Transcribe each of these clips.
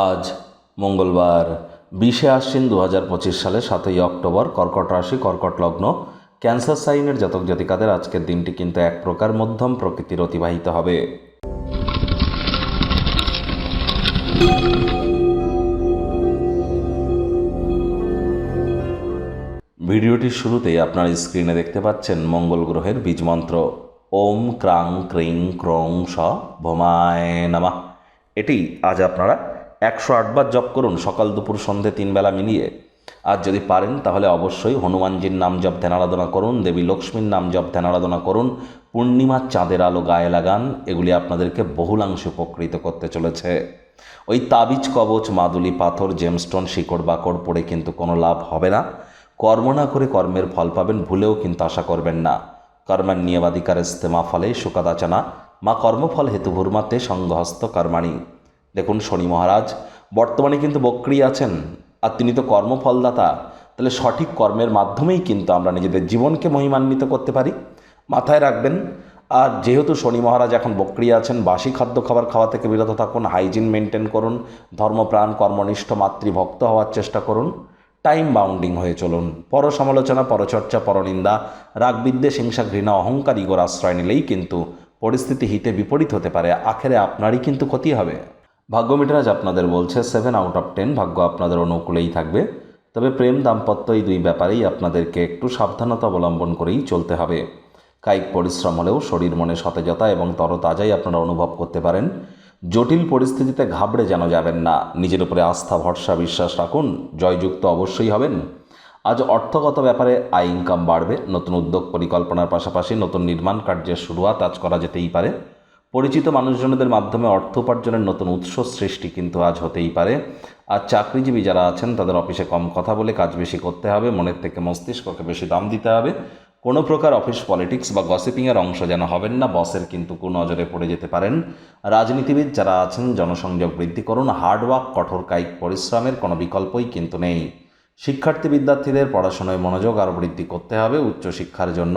আজ মঙ্গলবার, বিশে আশ্বিন দু হাজার পঁচিশ সালে সাতই অক্টোবর, কর্কট রাশি, কর্কট লগ্ন, ক্যান্সার সাইনের জাতক জাতিকাদের আজকের দিনটি কিন্তু এক প্রকার মধ্যম প্রকৃতির অতিবাহিত হবে। ভিডিওটির শুরুতেই আপনার স্ক্রিনে দেখতে পাচ্ছেন মঙ্গল গ্রহের বীজ মন্ত্র। ওম ক্রাং ক্রিং ক্রং স ভোমায় নামা। এটি আজ আপনারা একশো আটবার জপ করুন, সকাল, দুপুর, সন্ধে তিন বেলা মিলিয়ে। আর যদি পারেন, তাহলে অবশ্যই হনুমানজির নাম জপ ধ্যান আরাধনা করুন, দেবী লক্ষ্মীর নাম জপ ধ্যান আরাধনা করুন, পূর্ণিমার চাঁদের আলো গায়ে লাগান, এগুলি আপনাদেরকে বহুলাংশে উপকৃত করতে চলেছে। ওই তাবিজ, কবচ, মাদুলি, পাথর জেমস্টোন শিকড়, বাকড় পড়ে কিন্তু কোনো লাভ হবে না। কর্ম না করে কর্মের ফল পাবেন, ভুলেও কিন্তু আশা করবেন না। কর্মের নিয়মাধিকার ইস্তেমা ফলে সুকাদাচানা মা কর্মফল হেতু ভূর্মাতে সঙ্গহস্ত কর্মাণী। দেখুন শনি মহারাজ, বর্তমানে কিন্তু বক্রি আছেন আর তিনি তো কর্মফলদাতা, তাহলে সঠিক কর্মের মাধ্যমেই কিন্তু আমরা নিজেদের জীবনকে মহিমান্বিত করতে পারি। মাথায় রাখবেন, আর যেহেতু শনি মহারাজ এখন বক্রি আছেন, বাসি খাদ্য খাবার খাওয়া থেকে বিরত থাকুন, হাইজিন মেনটেন করুন, ধর্মপ্রাণ, কর্মনিষ্ঠ, মাতৃভক্ত হওয়ার চেষ্টা করুন, টাইম বাউন্ডিং হয়ে চলুন। পর সমালোচনা পরচর্চা, পরনিন্দা রাগ বিদ্বেষ হিংসা, ঘৃণা, অহংকার, ইগোর আশ্রয় নিলেই কিন্তু পরিস্থিতি হিতে বিপরীত হতে পারে। আখেরে আপনারই কিন্তু ক্ষতি হবে। ভাগ্য মিটারাজ আপনাদের বলছে সেভেন আউট অফ টেন ভাগ্য আপনাদের অনুকূলেই থাকবে। তবে প্রেম দাম্পত্য এই দুই ব্যাপারেই আপনাদেরকে একটু সাবধানতা অবলম্বন করেই চলতে হবে। কায়িক পরিশ্রম হলেও শরীর মনে সতেজতা এবং তরতাজাই আপনারা অনুভব করতে পারেন। জটিল পরিস্থিতিতে ঘাবড়ে যেন যাবেন না। নিজের উপরে আস্থা, ভরসা, বিশ্বাস রাখুন। জয়যুক্ত অবশ্যই হবেন। আজ অর্থগত ব্যাপারে আয় ইনকাম বাড়বে। নতুন উদ্যোগ পরিকল্পনার পাশাপাশি নতুন নির্মাণ কার্যের শুরুয়াত আজ করা যেতেই পারে। পরিচিত মানুষজনদের মাধ্যমে অর্থ উপার্জনের নতুন উৎস সৃষ্টি কিন্তু আজ হতেই পারে। আর চাকরিজীবী যারা আছেন, তাদের অফিসে কম কথা বলে কাজ বেশি করতে হবে, মনের থেকে মস্তিষ্ককে বেশি দাম দিতে হবে। কোনো প্রকার অফিস পলিটিক্স বা গসিপিংয়ের অংশ যেন হবেন না, বসের কিন্তু কুনজরে পড়ে যেতে পারেন। রাজনীতিবিদ যারা আছেন, জনসংযোগ বৃদ্ধি করুন হার্ডওয়ার্ক কঠোর কায়িক পরিশ্রমের কোনো বিকল্পই কিন্তু নেই। শিক্ষার্থী বিদ্যার্থীদের পড়াশোনায় মনোযোগ আরও বৃদ্ধি করতে হবে উচ্চশিক্ষার জন্য।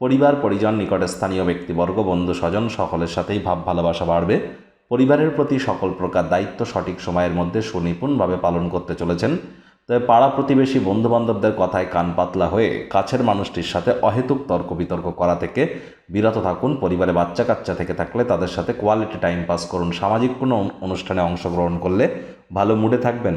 পরিবার, পরিজন, নিকটে স্থানীয় ব্যক্তিবর্গ, বন্ধু, স্বজন সকলের সাথেই ভাব, ভালোবাসা বাড়বে। পরিবারের প্রতি সকল প্রকার দায়িত্ব সঠিক সময়ের মধ্যে সুনিপুণভাবে পালন করতে চলেছেন। তবে পাড়া প্রতিবেশী বন্ধুবান্ধবদের কথায় কান পাতলা হয়ে কাছের মানুষটির সাথে অহেতুক তর্ক বিতর্ক করা থেকে বিরত থাকুন। পরিবারে বাচ্চা কাচ্চা থেকে থাকলে তাদের সাথে কোয়ালিটি টাইম পাস করুন। সামাজিক কোনো অনুষ্ঠানে অংশগ্রহণ করলে ভালো মুডে থাকবেন।